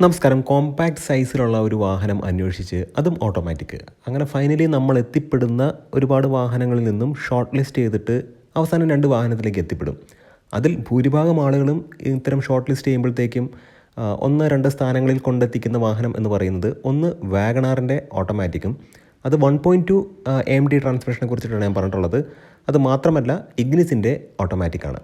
നമസ്കാരം. കോമ്പാക്ട് സൈസിലുള്ള ഒരു വാഹനം അന്വേഷിച്ച് അതും ഓട്ടോമാറ്റിക് അങ്ങനെ ഫൈനലി നമ്മൾ എത്തിപ്പെടുന്ന ഒരുപാട് വാഹനങ്ങളിൽ നിന്നും ഷോർട്ട് ലിസ്റ്റ് ചെയ്തിട്ട് അവസാനം രണ്ട് വാഹനത്തിലേക്ക് എത്തിപ്പെടും. അതിൽ ഭൂരിഭാഗം ആളുകളും ഇത്തരം ഷോർട്ട് ലിസ്റ്റ് ചെയ്യുമ്പോഴത്തേക്കും ഒന്ന് രണ്ട് സ്ഥാനങ്ങളിൽ കൊണ്ടെത്തിക്കുന്ന വാഹനം എന്ന് പറയുന്നത് ഒന്ന് വാഗണാറിന്റെ ഓട്ടോമാറ്റിക്കും അത് one point two M D ട്രാൻസ്മിഷനെ കുറിച്ചിട്ടാണ് ഞാൻ പറഞ്ഞിട്ടുള്ളത്. അത് മാത്രമല്ല ഇഗ്നിസിന്റെ ഓട്ടോമാറ്റിക്കാണ്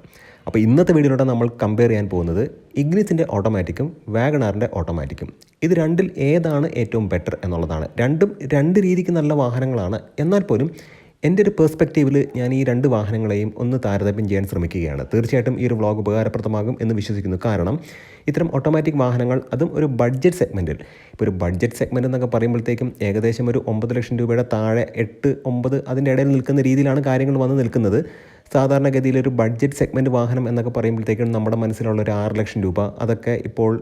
അപ്പോൾ ഇന്നത്തെ വീഡിയോയിലൂടെ നമ്മൾ കമ്പയർ ചെയ്യാൻ പോകുന്നത് ഇഗ്നിസിന്റെ ഓട്ടോമാറ്റിക്കും വാഗണാറിന്റെ ഓട്ടോമാറ്റിക്കും ഇത് രണ്ടിൽ ഏതാണ് ഏറ്റവും ബെറ്റർ എന്നുള്ളതാണ്. രണ്ടും രണ്ട് രീതിക്ക് നല്ല വാഹനങ്ങളാണ്. എന്നാൽ പോലും എന്റെ ഒരു പെർസ്പെക്റ്റീവിൽ ഞാൻ ഈ രണ്ട് വാഹനങ്ങളെയും ഒന്ന് താരതമ്യം ചെയ്യാൻ ശ്രമിക്കുകയാണ്. തീർച്ചയായിട്ടും ഈ ഒരു വ്ളോഗ് ഉപകാരപ്രദമാകും എന്ന് വിശ്വസിക്കുന്നു. കാരണം ഇത്തരം ഓട്ടോമാറ്റിക് വാഹനങ്ങൾ അതും ഒരു ബഡ്ജറ്റ് സെഗ്മെന്റിൽ ഇപ്പോൾ ഒരു ബഡ്ജറ്റ് സെഗ്മെന്റ് എന്നൊക്കെ പറയുമ്പോഴത്തേക്കും ഏകദേശം ഒരു ഒമ്പത് ലക്ഷം രൂപയുടെ താഴെ എട്ട് ഒമ്പത് അതിന്റെ ഇടയിൽ നിൽക്കുന്ന രീതിയിലാണ് കാര്യങ്ങൾ വന്ന് നിൽക്കുന്നത്. സാധാരണഗതിയിൽ ഒരു ബഡ്ജറ്റ് സെഗ്മെന്റ് വാഹനം എന്നൊക്കെ പറയുമ്പോഴത്തേക്കും നമ്മുടെ മനസ്സിലുള്ള ഒരു ആറ് ലക്ഷം രൂപ അതൊക്കെ ഇപ്പോൾ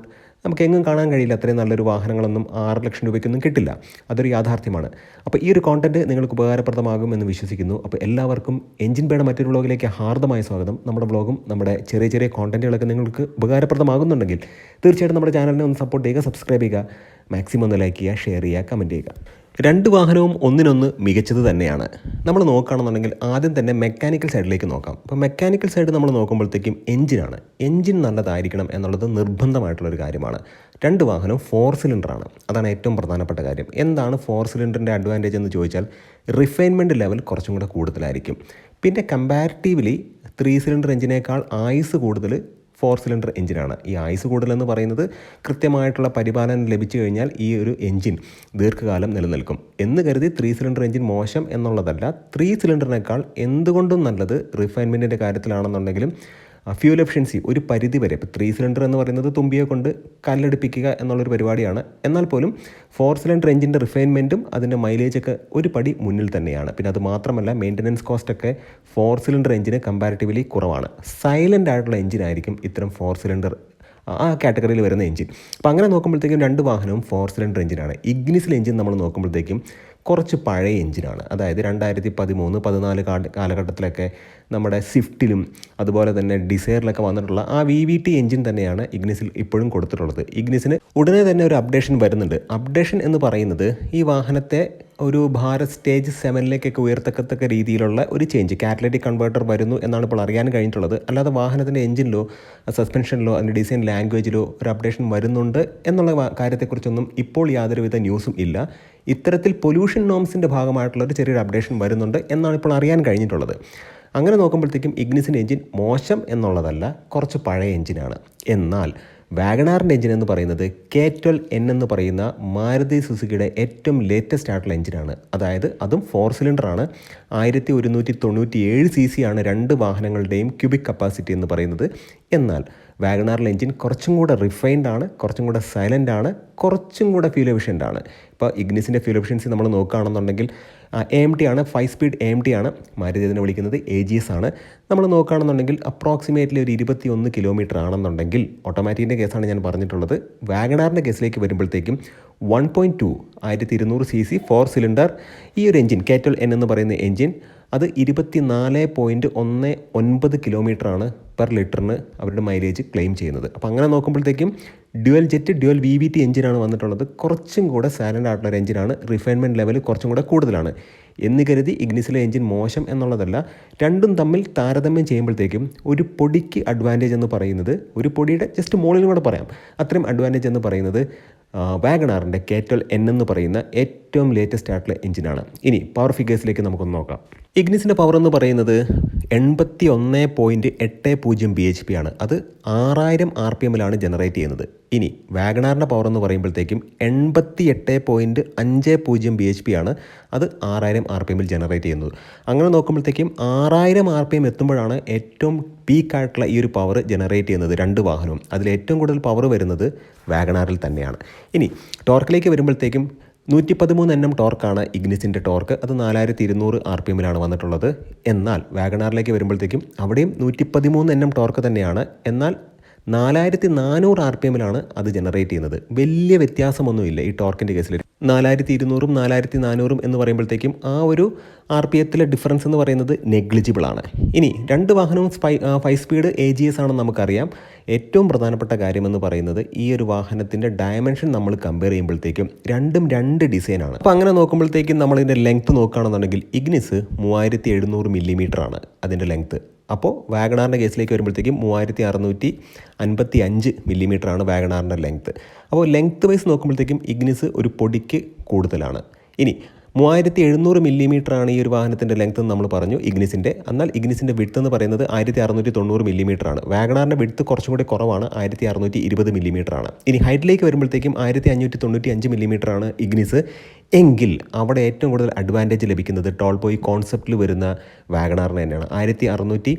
നമുക്ക് എങ്ങും കാണാൻ കഴിയില്ല. അത്രയും നല്ലൊരു വാഹനങ്ങളൊന്നും ആറ് ലക്ഷം രൂപയ്ക്കൊന്നും കിട്ടില്ല. അതൊരു യാഥാർത്ഥ്യമാണ്. അപ്പോൾ ഈ ഒരു കോണ്ടന്റ് നിങ്ങൾക്ക് ഉപകാരപ്രദമാകും എന്ന് വിശ്വസിക്കുന്നു. അപ്പോൾ എല്ലാവർക്കും എഞ്ചിൻ പേട മറ്റൊരു വ്ളോഗിലേക്ക് ഹാർദമായ സ്വാഗതം. നമ്മുടെ വ്ളോഗും നമ്മുടെ ചെറിയ ചെറിയ കോണ്ടന്റുകളൊക്കെ നിങ്ങൾക്ക് ഉപകാരപ്രദമാകുന്നുണ്ടെങ്കിൽ തീർച്ചയായിട്ടും നമ്മുടെ ചാനലിനെ ഒന്ന് സപ്പോർട്ട് ചെയ്യുക സബ്സ്ക്രൈബ് ചെയ്യുക മാക്സിമം ഒന്ന് ലൈക്ക് ചെയ്യുക ഷെയർ ചെയ്യുക കമന്റ് ചെയ്യുക. രണ്ട് വാഹനവും ഒന്നിനൊന്ന് മികച്ചത് തന്നെയാണ്. നമ്മൾ നോക്കുകയാണെന്നുണ്ടെങ്കിൽ ആദ്യം തന്നെ മെക്കാനിക്കൽ സൈഡിലേക്ക് നോക്കാം. അപ്പോൾ മെക്കാനിക്കൽ സൈഡ് നമ്മൾ നോക്കുമ്പോഴത്തേക്കും എഞ്ചിനാണ് എഞ്ചിൻ നല്ലതായിരിക്കണം എന്നുള്ളത് നിർബന്ധമായിട്ടുള്ളൊരു കാര്യമാണ്. രണ്ട് വാഹനവും ഫോർ സിലിണ്ടറാണ് അതാണ് ഏറ്റവും പ്രധാനപ്പെട്ട കാര്യം. എന്താണ് ഫോർ സിലിണ്ടറിന്റെ അഡ്വാന്റേജ് എന്ന് ചോദിച്ചാൽ റിഫൈൻമെന്റ് ലെവൽ കുറച്ചും കൂടെ കൂടുതലായിരിക്കും. പിന്നെ കമ്പാരിറ്റീവ്ലി ത്രീ സിലിണ്ടർ എഞ്ചിനേക്കാൾ ആയുസ് കൂടുതൽ ഫോർ സിലിണ്ടർ എഞ്ചിനാണ്. ഈ ആയുസ് കൂടുതലെന്ന് പറയുന്നത് കൃത്യമായിട്ടുള്ള പരിപാലനം ലഭിച്ചു കഴിഞ്ഞാൽ ഈ ഒരു എഞ്ചിൻ ദീർഘകാലം നിലനിൽക്കും. എന്ന് കരുതി ത്രീ സിലിണ്ടർ എഞ്ചിൻ മോശം എന്നുള്ളതല്ല ത്രീ സിലിണ്ടറിനേക്കാൾ എന്തുകൊണ്ടും നല്ലത് റിഫൈൻമെന്റിന്റെ കാര്യത്തിലാണെന്നുണ്ടെങ്കിലും ഫ്യൂൽ എഫിഷ്യൻസി ഒരു പരിധി വരെ. ഇപ്പോൾ ത്രീ സിലിണ്ടർ എന്ന് പറയുന്നത് തുമ്പിയെ കൊണ്ട് കല്ലടുപ്പിക്കുക എന്നുള്ളൊരു പരിപാടിയാണ്. എന്നാൽ പോലും ഫോർ സിലിണ്ടർ എഞ്ചിന്റെ റിഫൈൻമെന്റും അതിന്റെ മൈലേജൊക്കെ ഒരു പടി മുന്നിൽ തന്നെയാണ്. പിന്നെ അത് മാത്രമല്ല മെയിന്റനൻസ് കോസ്റ്റൊക്കെ ഫോർ സിലിണ്ടർ എഞ്ചിന് കമ്പാരിറ്റീവ്ലി കുറവാണ്. സൈലന്റ് ആയിട്ടുള്ള എഞ്ചിനായിരിക്കും ഇത്തരം ഫോർ സിലിണ്ടർ ആ കാറ്റഗറിയിൽ വരുന്ന എഞ്ചിൻ അപ്പോൾ അങ്ങനെ നോക്കുമ്പോഴത്തേക്കും രണ്ട് വാഹനവും ഫോർ സിലിണ്ടർ എഞ്ചിനാണ് ഇഗ്നിസിൽ എഞ്ചിൻ നമ്മൾ നോക്കുമ്പോഴത്തേക്കും കുറച്ച് പഴയ എഞ്ചിനാണ്. അതായത് രണ്ടായിരത്തി പതിമൂന്ന് പതിനാല് കാലഘട്ടത്തിലൊക്കെ നമ്മുടെ സ്വിഫ്റ്റിലും അതുപോലെ തന്നെ ഡിസയറിലൊക്കെ വന്നിട്ടുള്ള ആ വി വി ടി എഞ്ചിൻ തന്നെയാണ് ഇഗ്നിസിൽ ഇപ്പോഴും കൊടുത്തിട്ടുള്ളത്. ഇഗ്നിസിന് ഉടനെ തന്നെ ഒരു അപ്ഡേഷൻ വരുന്നുണ്ട്. അപ്ഡേഷൻ എന്ന് പറയുന്നത് ഈ വാഹനത്തെ ഒരു ഭാരത് സ്റ്റേജ് സെവനിലേക്കൊക്കെ ഉയർത്തക്കത്തക്ക രീതിയിലുള്ള ഒരു ചേഞ്ച് കാറ്റലറ്റിക് കൺവേർട്ടർ വരുന്നു എന്നാണ് ഇപ്പോൾ അറിയാൻ കഴിഞ്ഞിട്ടുള്ളത്. അല്ലാതെ വാഹനത്തിന്റെ എഞ്ചിനിലോ സസ്പെൻഷനിലോ അതിന്റെ ഡിസൈൻ ലാംഗ്വേജിലോ ഒരു അപ്ഡേഷൻ വരുന്നുണ്ട് എന്നുള്ള കാര്യത്തെക്കുറിച്ചൊന്നും ഇപ്പോൾ യാതൊരുവിധ ന്യൂസും ഇല്ല. ഇത്തരത്തിൽ പൊല്യൂഷൻ നോംസിന്റെ ഭാഗമായിട്ടുള്ള ഒരു ചെറിയൊരു അപ്ഡേഷൻ വരുന്നുണ്ട് എന്നാണ് ഇപ്പോൾ അറിയാൻ കഴിഞ്ഞിട്ടുള്ളത്. അങ്ങനെ നോക്കുമ്പോഴത്തേക്കും ഇഗ്നിസിന്റെ എഞ്ചിൻ മോശം എന്നുള്ളതല്ല കുറച്ച് പഴയ എഞ്ചിനാണ് എന്നാൽ വാഗണാറിന്റെ എഞ്ചിൻ എന്ന് പറയുന്നത് കെ ട്വൽവ് എൻ എന്ന് പറയുന്ന മാരുതി സുസുക്കിയുടെ ഏറ്റവും ലേറ്റസ്റ്റ് ആയിട്ടുള്ള എഞ്ചിനാണ് അതായത് അതും ഫോർ സിലിണ്ടറാണ് ആയിരത്തി ഒരുന്നൂറ്റി തൊണ്ണൂറ്റി ഏഴ് സി സി ആണ് രണ്ട് വാഹനങ്ങളുടെയും ക്യൂബിക് കപ്പാസിറ്റി എന്ന് പറയുന്നത്. എന്നാൽ വാഗണാറിലെ എഞ്ചിൻ കുറച്ചും കൂടെ റിഫൈൻഡ് ആണ് കുറച്ചും കൂടെ സൈലന്റ് ആണ് കുറച്ചും കൂടെ ഫ്യൂൽ എഫിഷ്യന്റ് ആണ്. ഇപ്പോൾ ഇഗ്നിസിന്റെ ഫ്യൂൽ എഫിഷ്യൻസി നമ്മൾ നോക്കുകയാണെന്നുണ്ടെങ്കിൽ എ എം ടി ആണ് five speed A M T ആണ്. മാരുതി ഇതിനെ വിളിക്കുന്നത് എ ജി എസ് ആണ്. നമ്മൾ നോക്കുകയാണെന്നുണ്ടെങ്കിൽ അപ്രോക്സിമേറ്റ്ലി ഒരു ഇരുപത്തി ഒന്ന് കിലോമീറ്റർ ആണെന്നുണ്ടെങ്കിൽ ഓട്ടോമാറ്റിക്കിന്റെ കേസാണ് ഞാൻ പറഞ്ഞിട്ടുള്ളത്. വാഗണാറിന്റെ കേസിലേക്ക് വരുമ്പോഴത്തേക്കും വൺ പോയിന്റ് ടു ആയിരത്തി ഇരുന്നൂറ് സി സി ഫോർ സിലിണ്ടർ ഈ ഒരു എഞ്ചിൻ കാറ്റോൾ എൻ എന്ന് പറയുന്ന എഞ്ചിൻ അത് ഇരുപത്തി നാല് പോയിന്റ് ഒന്ന് ഒൻപത് കിലോമീറ്ററാണ് പെർ ലിറ്ററിന് അവരുടെ മൈലേജ് ക്ലെയിം ചെയ്യുന്നത്. അപ്പോൾ അങ്ങനെ നോക്കുമ്പോഴത്തേക്കും dual jet dual V V T എഞ്ചിനാണ് വന്നിട്ടുള്ളത്. കുറച്ചും കൂടെ സൈലന്റ് ആയിട്ടുള്ള ഒരു എഞ്ചിനാണ്. റിഫൈൻമെന്റ് ലെവൽ കുറച്ചും കൂടെ കൂടുതലാണ്. എന്ന് കരുതി ഇഗ്നിസിലെ എഞ്ചിൻ മോശം എന്നുള്ളതല്ല രണ്ടും തമ്മിൽ താരതമ്യം ചെയ്യുമ്പോഴത്തേക്കും ഒരു പൊടിക്ക് അഡ്വാന്റേജ് എന്ന് പറയുന്നത് ഒരു പൊടിയുടെ ജസ്റ്റ് മുകളിലും കൂടെ പറയാം. അത്രയും അഡ്വാന്റേജ് എന്ന് പറയുന്നത് വാഗണാറിന്റെ കേറ്റൽ എൻ എന്ന് പറയുന്ന ഏറ്റവും ലേറ്റസ്റ്റ് ആയിട്ടുള്ള എഞ്ചിനാണ്. ഇനി പവർ ഫിഗേഴ്സിലേക്ക് നമുക്കൊന്ന് നോക്കാം. ഇഗ്നിസിന്റെ പവർ എന്ന് പറയുന്നത് എൺപത്തി ഒന്ന് പോയിന്റ് എട്ട് പൂജ്യം ബി എച്ച് പി ആണ്. അത് ആറായിരം ആർ പി എമ്മിലാണ് ജനറേറ്റ് ചെയ്യുന്നത്. ഇനി വാഗണാറിന്റെ പവർ എന്ന് പറയുമ്പോഴത്തേക്കും എൺപത്തി എട്ട് പോയിന്റ് അഞ്ച് പൂജ്യം ബി എച്ച് പി ആണ് അത് ആറായിരം ആർ പി എമ്മിൽ ജനറേറ്റ് ചെയ്യുന്നത്. അങ്ങനെ നോക്കുമ്പോഴത്തേക്കും ആറായിരം ആർ പി എം എത്തുമ്പോഴാണ് ഏറ്റവും പീക്കായിട്ടുള്ള ഈ ഒരു പവർ ജനറേറ്റ് ചെയ്യുന്നത് രണ്ട് വാഹനവും. അതിൽ ഏറ്റവും കൂടുതൽ പവർ വരുന്നത് വാഗണാറിൽ തന്നെയാണ്. ഇനി ടോർക്കിലേക്ക് വരുമ്പോഴത്തേക്കും നൂറ്റി പതിമൂന്ന് എണ്ണം ടോർക്കാണ് ഇഗ്നിസിന്റെ ടോർക്ക്. അത് നാലായിരത്തി ഇരുന്നൂറ് ആർ പി എമ്മിലാണ് വന്നിട്ടുള്ളത്. എന്നാൽ വാഗണാറിലേക്ക് വരുമ്പോഴത്തേക്കും അവിടെയും നൂറ്റി പതിമൂന്ന് എണ്ണം ടോർക്ക് തന്നെയാണ്. എന്നാൽ നാലായിരത്തി നാനൂറ് ആർ പി എമ്മിലാണ് അത് ജനറേറ്റ് ചെയ്യുന്നത്. വലിയ വ്യത്യാസമൊന്നുമില്ല ഈ ടോർക്കിന്റെ കേസിൽ നാലായിരത്തി ഇരുന്നൂറും നാലായിരത്തി നാനൂറും എന്ന് പറയുമ്പോഴത്തേക്കും ആ ഒരു ആർ പി എത്തിലെ ഡിഫറൻസ് എന്ന് പറയുന്നത് നെഗ്ലിജിബിൾ ആണ്. ഇനി രണ്ട് വാഹനവും spy five speed A G S ആണെന്ന് നമുക്കറിയാം. ഏറ്റവും പ്രധാനപ്പെട്ട കാര്യമെന്ന് പറയുന്നത് ഈ ഒരു വാഹനത്തിന്റെ ഡയമെൻഷൻ നമ്മൾ കമ്പയർ ചെയ്യുമ്പോഴത്തേക്കും രണ്ടും രണ്ട് ഡിസൈനാണ് അപ്പോൾ അങ്ങനെ നോക്കുമ്പോഴത്തേക്കും നമ്മളിതിന്റെ ലെങ്ത്ത് നോക്കുകയാണെന്നുണ്ടെങ്കിൽ ഇഗ്നിസ് മൂവായിരത്തി എഴുന്നൂറ് മില്ലിമീറ്റർ ആണ് അതിന്റെ ലെങ്ത്ത് അപ്പോൾ വാഗണാറിന്റെ കേസിലേക്ക് വരുമ്പോഴത്തേക്കും മൂവായിരത്തി അറുന്നൂറ്റി അൻപത്തി അഞ്ച് മില്ലിമീറ്ററാണ് വാഗണാറിന്റെ ലെങ്ത്ത്. അപ്പോൾ ലെങ്ത്ത് വൈസ് നോക്കുമ്പോഴത്തേക്കും ഇഗ്നിസ് ഒരു പൊടിക്ക് കൂടുതലാണ്. ഇനി മൂവായിരത്തി എഴുന്നൂറ് മില്ലിമീറ്റർ ആണ് ഈ ഒരു വാഹനത്തിന്റെ ലെങ്ത് എന്ന് നമ്മൾ പറഞ്ഞു ഇഗ്നിസിന്റെ. എന്നാൽ ഇഗ്നിസിന്റെ വിട്ത് എന്ന് പറയുന്നത് ആയിരത്തി അറുന്നൂറ്റി തൊണ്ണൂറ് മില്ലിമീറ്റർ ആണ് വാഗണാറിന്റെ വിഡ്ത്ത് കുറച്ചും കൂടി കുറവാണ് ആയിരത്തി അറുന്നൂറ്റി ഇരുപത് മില്ലിമീറ്റർ ആണ് ഇനി ഹൈറ്റിലേക്ക് വരുമ്പോഴത്തേക്കും ആയിരത്തി അഞ്ഞൂറ്റി തൊണ്ണൂറ്റി അഞ്ച് മില്ലിമീറ്റർ ആണ് ഇഗ്നിസ്. എങ്കിൽ അവിടെ ഏറ്റവും കൂടുതൽ അഡ്വാന്റേജ് ലഭിക്കുന്നത് ടോൾ ബോയ് കോൺസെപ്റ്റിൽ വരുന്ന വാഗണാറിന് തന്നെയാണ്. ആയിരത്തി അറുന്നൂറ്റി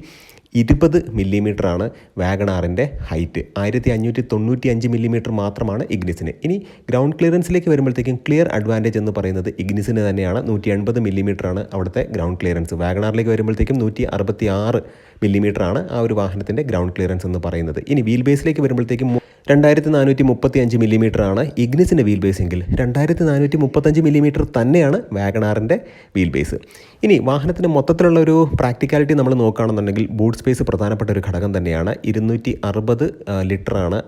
ഇരുപത് മില്ലിമീറ്ററാണ് വാഗണാറിന്റെ ഹൈറ്റ്. ആയിരത്തി അഞ്ഞൂറ്റി തൊണ്ണൂറ്റി അഞ്ച് മില്ലിമീറ്റർ മാത്രമാണ് ഇഗ്നിസിന്. ഇനി ഗ്രൗണ്ട് ക്ലിയറൻസിലേക്ക് വരുമ്പോഴത്തേക്കും ക്ലിയർ അഡ്വാന്റേജ് എന്ന് പറയുന്നത് ഇഗ്നിസിന് തന്നെയാണ്. നൂറ്റി എൺപത് മില്ലിമീറ്ററാണ് അവിടുത്തെ ഗ്രൗണ്ട് ക്ലിയറൻസ്. വാഗണാറിലേക്ക് വരുമ്പോഴത്തേക്കും നൂറ്റി അറുപത്തി ആറ് മില്ലിമീറ്ററാണ് ആ ഒരു വാഹനത്തിന്റെ ഗ്രൗണ്ട് ക്ലിയറൻസ് എന്ന് പറയുന്നത്. ഇനി വീൽ ബേസിലേക്ക് വരുമ്പോഴത്തേക്കും രണ്ടായിരത്തി നാനൂറ്റി മുപ്പത്തി അഞ്ച് മില്ലിമീറ്റർ ആണ് ഇഗ്നിസിന്റെ വീൽ ബേസ് എങ്കിൽ രണ്ടായിരത്തി നാനൂറ്റി മുപ്പത്തഞ്ച് മില്ലിമീറ്റർ തന്നെയാണ് വാഗണാറിന്റെ വീൽ ബേസ്. ഇനി വാഹനത്തിന്റെ മൊത്തത്തിലുള്ള ഒരു പ്രാക്ടിക്കാലിറ്റി നമ്മൾ നോക്കുകയാണെന്നുണ്ടെങ്കിൽ ബൂട്ട് സ്പേസ് പ്രധാനപ്പെട്ട ഒരു ഘടകം തന്നെയാണ്. ഇരുന്നൂറ്റി അറുപത് ലിറ്ററാണ്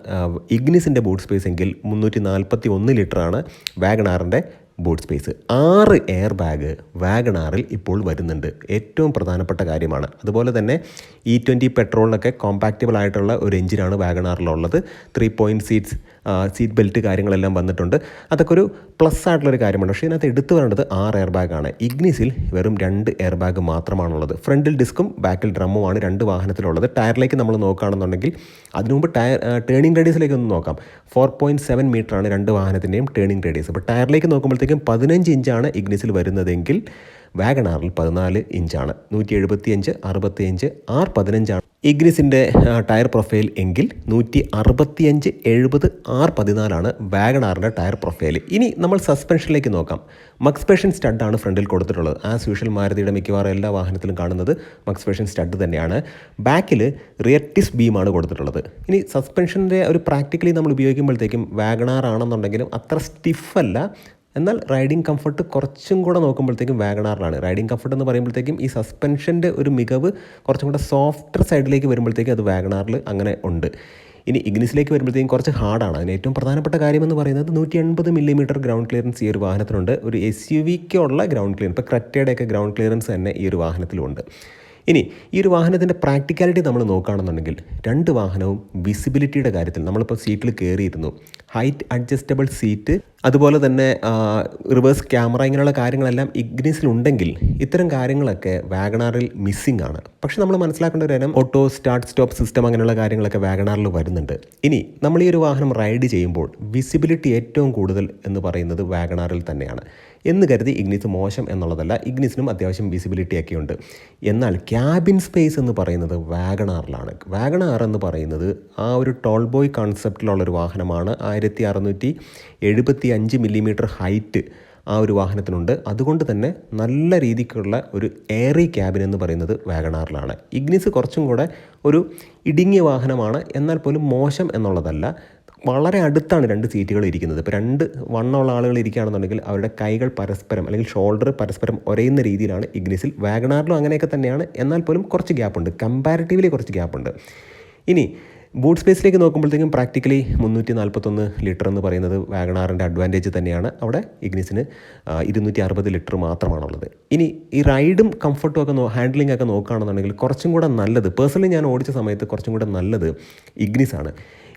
ഇഗ്നിസിന്റെ ബൂട്ട് സ്പേസ് എങ്കിൽ മുന്നൂറ്റി നാൽപ്പത്തി ഒന്ന് ലിറ്ററാണ് വാഗണാറിന്റെ ബൂട്ട് സ്പേസ്. ആറ് എയർ ബാഗ് വാഗണാറിൽ ഇപ്പോൾ വരുന്നുണ്ട്. ഏറ്റവും പ്രധാനപ്പെട്ട കാര്യമാണ്. അതുപോലെ തന്നെ ഇ ട്വന്റി പെട്രോളിനൊക്കെ കോമ്പാക്റ്റബിൾ ആയിട്ടുള്ള ഒരു എഞ്ചിനാണ് വാഗണാറിലുള്ളത്. Three point seats seat belt കാര്യങ്ങളെല്ലാം വന്നിട്ടുണ്ട്. അതൊക്കെ ഒരു പ്ലസ് ആയിട്ടുള്ളൊരു കാര്യമാണ്. പക്ഷേ ഇതിനകത്ത് എടുത്തു വരേണ്ടത് ആറ് എയർ ബാഗാണ് ഇഗ്നിസിൽ വെറും രണ്ട് എയർ ബാഗ് മാത്രമാണുള്ളത് ഫ്രണ്ടിൽ ഡിസ്കും ബാക്കിൽ ഡ്രമ്മുമാണ് രണ്ട് വാഹനത്തിലുള്ളത്. ടയറിലേക്ക് നമ്മൾ നോക്കുകയാണെന്നുണ്ടെങ്കിൽ അതിനു മുമ്പ് ടയർ ടേണിംഗ് റേഡിയസിലേക്ക് ഒന്ന് നോക്കാം. ഫോർ പോയിന്റ് സെവൻ മീറ്ററാണ് രണ്ട് വാഹനത്തിന്റെയും ടേണിംഗ് റേഡിയസ് അപ്പോൾ ടയറിലേക്ക് നോക്കുമ്പോഴത്തേക്കും പതിനഞ്ച് ഇഞ്ചാണ് ഇഗ്നിസിൽ വരുന്നതെങ്കിൽ വാഗണാറിൽ പതിനാല് ഇഞ്ചാണ് നൂറ്റി എഴുപത്തിയഞ്ച് അറുപത്തിയഞ്ച് ആർ പതിനഞ്ചാണ്. ഇഗ്നിസിന്റെ ടയർ പ്രൊഫൈൽ എങ്കിൽ നൂറ്റി അറുപത്തിയഞ്ച് എഴുപത് ആർ പതിനാലാണ് വാഗണാറിന്റെ ടയർ പ്രൊഫൈൽ. ഇനി നമ്മൾ സസ്പെൻഷനിലേക്ക് നോക്കാം. മക്സ്പെഷൻ സ്റ്റഡാണ് ഫ്രണ്ടിൽ കൊടുത്തിട്ടുള്ളത്. ആസ് യൂഷ്വൽ മാരുതിയുടെ മിക്കവാറും എല്ലാ വാഹനത്തിലും കാണുന്നത് മക്സ്പെഷൻ സ്റ്റഡ് തന്നെയാണ്. ബാക്കിൽ റിയർട്ടിസ് ബീമാണ് കൊടുത്തിട്ടുള്ളത്. ഇനി സസ്പെൻഷന്റെ ഒരു പ്രാക്ടിക്കലി നമ്മൾ ഉപയോഗിക്കുമ്പോഴത്തേക്കും വാഗണാർ ആണെന്നുണ്ടെങ്കിലും അത്ര സ്റ്റിഫല്ല എന്നാൽ റൈഡിംഗ് കംഫർട്ട് കുറച്ചും കൂടെ നോക്കുമ്പോഴത്തേക്കും വാഗണാറിലാണ്. റൈഡിംഗ് കംഫർട്ട് എന്ന് പറയുമ്പോഴത്തേക്കും ഈ സസ്പെൻഷന്റെ ഒരു മികവ് കുറച്ചും കൂടെ സോഫ്റ്റർ സൈഡിലേക്ക് വരുമ്പോഴത്തേക്കും അത് വാഗണാറിൽ അങ്ങനെ ഉണ്ട്. ഇനി ഇഗ്നിസിലേക്ക് വരുമ്പോഴത്തേക്കും കുറച്ച് ഹാർഡാണ് അതിന് ഏറ്റവും പ്രധാനപ്പെട്ട കാര്യമെന്ന് പറയുന്നത് നൂറ്റി എൺപത് മില്ലിമീറ്റർ ഗ്രൗണ്ട് ക്ലിയറൻസ് ഈ ഒരു വാഹനത്തിനുണ്ട്. ഒരു എസ് യു വിക്കുള്ള ഗ്രൗണ്ട് ക്ലിയറൻസ് ഇപ്പോൾ ക്രറ്റയുടെയൊക്കെ ഗ്രൗണ്ട് ക്ലിയറൻസ് തന്നെ ഈ ഒരു വാഹനത്തിലുണ്ട്. ഇനി ഈ ഒരു വാഹനത്തിന്റെ പ്രാക്ടിക്കാലിറ്റി നമ്മൾ നോക്കുകയാണെന്നുണ്ടെങ്കിൽ രണ്ട് വാഹനവും വിസിബിലിറ്റിയുടെ കാര്യത്തിൽ നമ്മളിപ്പോൾ സീറ്റിൽ കയറിയിരുന്നു. ഹൈറ്റ് അഡ്ജസ്റ്റബിൾ സീറ്റ് അതുപോലെ തന്നെ റിവേഴ്സ് ക്യാമറ ഇങ്ങനെയുള്ള കാര്യങ്ങളെല്ലാം ഇഗ്നിസിലുണ്ടെങ്കിൽ ഇത്തരം കാര്യങ്ങളൊക്കെ വാഗണാറിൽ മിസ്സിംഗ് ആണ്. പക്ഷെ നമ്മൾ മനസ്സിലാക്കേണ്ട ഒരു കാര്യം ഓട്ടോ സ്റ്റാർട്ട് സ്റ്റോപ്പ് സിസ്റ്റം അങ്ങനെയുള്ള കാര്യങ്ങളൊക്കെ വാഗണാറിൽ വരുന്നുണ്ട്. ഇനി നമ്മൾ ഈ ഒരു വാഹനം റൈഡ് ചെയ്യുമ്പോൾ വിസിബിലിറ്റി ഏറ്റവും കൂടുതൽ എന്ന് പറയുന്നത് വാഗണാറിൽ തന്നെയാണ്. എന്ന് കരുതി ഇഗ്നിസ് മോശം എന്നുള്ളതല്ല ഇഗ്നിസിനും അത്യാവശ്യം വിസിബിലിറ്റിയൊക്കെ ഉണ്ട് എന്നാൽ ക്യാബിൻ സ്പേസ് എന്ന് പറയുന്നത് വാഗണാറിലാണ്. വാഗണാർ എന്ന് പറയുന്നത് ആ ഒരു ടോൾ ബോയ് കോൺസെപ്റ്റിലുള്ളൊരു വാഹനമാണ്. ആയിരത്തി അറുന്നൂറ്റി എഴുപത്തി അഞ്ച് മില്ലിമീറ്റർ ഹൈറ്റ് ആ ഒരു വാഹനത്തിനുണ്ട്. അതുകൊണ്ട് തന്നെ നല്ല രീതിക്കുള്ള ഒരു എയറി ക്യാബിൻ എന്ന് പറയുന്നത് വാഗണാറിലാണ്. ഇഗ്നിസ് കുറച്ചും കൂടെ ഒരു ഇടുങ്ങിയ വാഹനമാണ്. എന്നാൽ പോലും മോശം എന്നുള്ളതല്ല. വളരെ അടുത്താണ് രണ്ട് സീറ്റുകൾ ഇരിക്കുന്നത്. ഇപ്പോൾ രണ്ട് വണ്ണമുള്ള ആളുകൾ ഇരിക്കുകയാണെന്നുണ്ടെങ്കിൽ അവരുടെ കൈകൾ പരസ്പരം അല്ലെങ്കിൽ ഷോൾഡർ പരസ്പരം ഒരയുന്ന രീതിയിലാണ് ഇഗ്നിസിൽ വാഗണാറിലും അങ്ങനെയൊക്കെ തന്നെയാണ്. എന്നാൽ പോലും കുറച്ച് ഗ്യാപ്പുണ്ട് കമ്പാരിറ്റീവ്ലി കുറച്ച് ഗ്യാപ്പുണ്ട് ഇനി ബൂട്ട് സ്പേസിലേക്ക് നോക്കുമ്പോഴത്തേക്കും പ്രാക്ടിക്കലി മുന്നൂറ്റി നാൽപ്പത്തൊന്ന് ലിറ്റർ എന്ന് പറയുന്നത് വാഗണാറിന്റെ അഡ്വാന്റേജ് തന്നെയാണ്. അവിടെ ഇഗ്നിസിന് ഇരുന്നൂറ്റി അറുപത് ലിറ്റർ മാത്രമാണുള്ളത്. ഇനി ഈ റൈഡും കംഫർട്ടും ഒക്കെ നോ ഹാൻഡ്ലിംഗ് ഒക്കെ നോക്കുകയാണെന്നുണ്ടെങ്കിൽ കുറച്ചും കൂടെ നല്ലത് പേഴ്സണലി ഞാൻ ഓടിച്ച സമയത്ത് കുറച്ചും കൂടെ നല്ലത് ഇഗ്നിസാണ്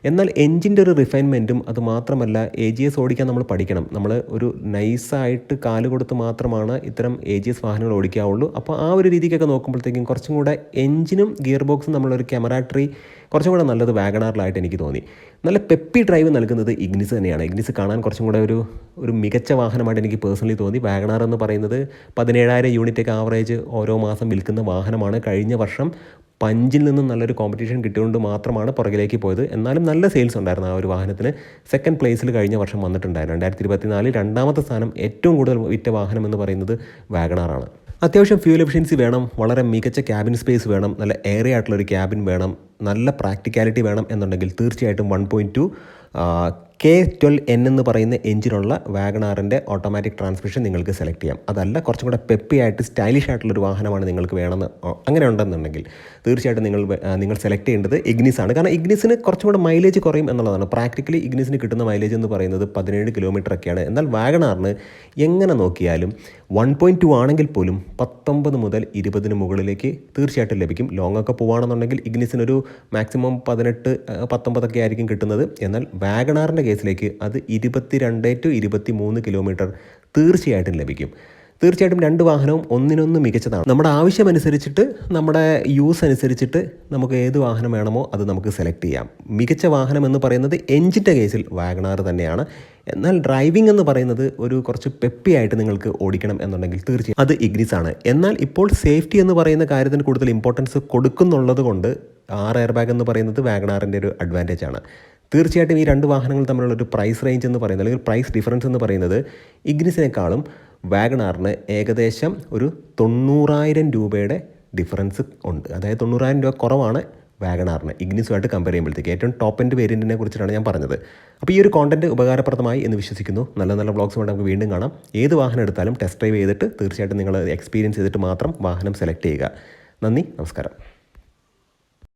എന്നാൽ എൻജിന്റെ ഒരു റിഫൈൻമെന്റും അത് മാത്രമല്ല എ ജി എസ് ഓടിക്കാൻ നമ്മൾ പഠിക്കണം. നമ്മൾ ഒരു നൈസായിട്ട് കാൽ കൊടുത്ത് മാത്രമാണ് ഇത്തരം എ ജി എസ് വാഹനങ്ങൾ ഓടിക്കാവുള്ളൂ. അപ്പോൾ ആ ഒരു രീതിക്കൊക്കെ നോക്കുമ്പോഴത്തേക്കും കുറച്ചും കൂടെ എൻജിനും ഗിയർ ബോക്സും നമ്മളൊരു ക്യാമറാട്രി കുറച്ചും കൂടെ നല്ലത് വാഗണാറിലായിട്ട് എനിക്ക് തോന്നി. നല്ല പെപ്പി ഡ്രൈവ് നൽകുന്നത് ഇഗ്നിസ് തന്നെയാണ്. ഇഗ്നിസ് കാണാൻ കുറച്ചും കൂടെ ഒരു ഒരു മികച്ച വാഹനമായിട്ട് എനിക്ക് പേഴ്സണലി തോന്നി. വാഗണാർ എന്ന് പറയുന്നത് പതിനേഴായിരം യൂണിറ്റൊക്കെ ആവറേജ് ഓരോ മാസം വിൽക്കുന്ന വാഹനമാണ്. കഴിഞ്ഞ വർഷം പഞ്ചിൽ നിന്നും നല്ലൊരു കോമ്പറ്റീഷൻ കിട്ടിയതുകൊണ്ട് മാത്രമാണ് പുറകിലേക്ക് പോയത്. എന്നാലും നല്ല സെയിൽസ് ഉണ്ടായിരുന്നു ആ ഒരു വാഹനത്തിന്. സെക്കൻഡ് പ്ലേസിൽ കഴിഞ്ഞ വർഷം വന്നിട്ടുണ്ടായിരുന്നു. രണ്ടായിരത്തി ഇരുപത്തിനാലിൽ രണ്ടാമത്തെ സ്ഥാനം ഏറ്റവും കൂടുതൽ വിറ്റ വാഹനം എന്ന് പറയുന്നത് വാഗണാറാണ് അത്യാവശ്യം ഫ്യൂൽ എഫിഷ്യൻസി വേണം വളരെ മികച്ച ക്യാബിൻ സ്പേസ് വേണം നല്ല എയറി ആയിട്ടുള്ളൊരു ക്യാബിൻ വേണം നല്ല പ്രാക്ടിക്കാലിറ്റി വേണം എന്നുണ്ടെങ്കിൽ തീർച്ചയായിട്ടും one point two K twelve N എന്ന് പറയുന്ന എഞ്ചിനുള്ള വാഗണാറിന്റെ ഓട്ടോമാറ്റിക് ട്രാൻസ്മിഷൻ നിങ്ങൾക്ക് സെലക്ട് ചെയ്യാം. അതല്ല കുറച്ചും കൂടെ പെപ്പി ആയിട്ട് സ്റ്റൈലിഷ് ആയിട്ടുള്ളൊരു വാഹനമാണ് നിങ്ങൾക്ക് വേണമെന്ന് അങ്ങനെ ഉണ്ടെന്നുണ്ടെങ്കിൽ തീർച്ചയായിട്ടും നിങ്ങൾ നിങ്ങൾ സെലക്ട് ചെയ്യേണ്ടത് ഇഗ്നിസ് ആണ്. കാരണം ഇഗ്നിസിന് കുറച്ചും കൂടെ മൈലേജ് കുറയും എന്നുള്ളതാണ്. പ്രാക്ടിക്കലി ഇഗ്നിസിന് കിട്ടുന്ന മൈലേജ് എന്ന് പറയുന്നത് പതിനേഴ് കിലോമീറ്റർ ഒക്കെയാണ്. എന്നാൽ വാഗണാറിന് എങ്ങനെ നോക്കിയാലും വൺ പോയിന്റ് ടു ആണെങ്കിൽ പോലും പത്തൊമ്പത് മുതൽ ഇരുപതിന് മുകളിലേക്ക് തീർച്ചയായിട്ടും ലഭിക്കും. ലോങ് ഒക്കെ പോവുകയാണെന്നുണ്ടെങ്കിൽ ഇഗ്നിസിനൊരു മാക്സിമം പതിനെട്ട് പത്തൊമ്പതൊക്കെ ആയിരിക്കും കിട്ടുന്നത്. എന്നാൽ വാഗണാറിന്റെ കേസിലേക്ക് അത് ഇരുപത്തി രണ്ട് ടു ഇരുപത്തി മൂന്ന് കിലോമീറ്റർ തീർച്ചയായിട്ടും ലഭിക്കും. തീർച്ചയായിട്ടും രണ്ട് വാഹനവും ഒന്നിനൊന്ന് മികച്ചതാണ്. നമ്മുടെ ആവശ്യമനുസരിച്ചിട്ട് നമ്മുടെ യൂസ് അനുസരിച്ചിട്ട് നമുക്ക് ഏത് വാഹനം വേണമോ അത് നമുക്ക് സെലക്ട് ചെയ്യാം. മികച്ച വാഹനം എന്ന് പറയുന്നത് എഞ്ചിന്റെ കേസിൽ വാഗണാർ തന്നെയാണ്. എന്നാൽ ഡ്രൈവിംഗ് എന്ന് പറയുന്നത് ഒരു കുറച്ച് പെപ്പി ആയിട്ട് നിങ്ങൾക്ക് ഓടിക്കണം എന്നുണ്ടെങ്കിൽ തീർച്ചയായും അത് ഇഗ്നിസ് ആണ് എന്നാൽ ഇപ്പോൾ സേഫ്റ്റി എന്ന് പറയുന്ന കാര്യത്തിന് കൂടുതൽ ഇമ്പോർട്ടൻസ് കൊടുക്കുന്നുള്ളത് കൊണ്ട് ആറ് എയർ ബാഗ് എന്ന് പറയുന്നത് വാഗണാറിന്റെ ഒരു അഡ്വാന്റേജ് ആണ്. തീർച്ചയായിട്ടും ഈ രണ്ട് വാഹനങ്ങൾ തമ്മിലുള്ള ഒരു പ്രൈസ് റേഞ്ച് എന്ന് പറയുന്നത് അല്ലെങ്കിൽ പ്രൈസ് ഡിഫറൻസ് എന്ന് പറയുന്നത് ഇഗ്നിസിനേക്കാളും വാഗണാറിന് ഏകദേശം ഒരു തൊണ്ണൂറായിരം രൂപയുടെ ഡിഫറൻസ് ഉണ്ട്. അതായത് തൊണ്ണൂറായിരം രൂപ കുറവാണ് വാഗണാറിന് ഇഗ്നിസുമായിട്ട് കമ്പയർ ചെയ്യുമ്പോഴത്തേക്ക്. ഏറ്റവും ടോപ്പ് എൻഡ് വേരിയന്റിനെ കുറിച്ചിട്ടാണ് ഞാൻ പറഞ്ഞത്. അപ്പോൾ ഈ ഒരു കോണ്ടന്റ് ഉപകാരപ്രദമായി എന്ന് വിശ്വസിക്കുന്നു. നല്ല നല്ല ബ്ലോഗ്സ് വേണ്ടി നമുക്ക് വീണ്ടും കാണാം. ഏത് വാഹനം എടുത്താലും ടെസ്റ്റ് ഡ്രൈവ് ചെയ്തിട്ട് തീർച്ചയായിട്ടും നിങ്ങൾ എക്സ്പീരിയൻസ് ചെയ്തിട്ട് മാത്രം വാഹനം സെലക്ട് ചെയ്യുക. നന്ദി നമസ്കാരം.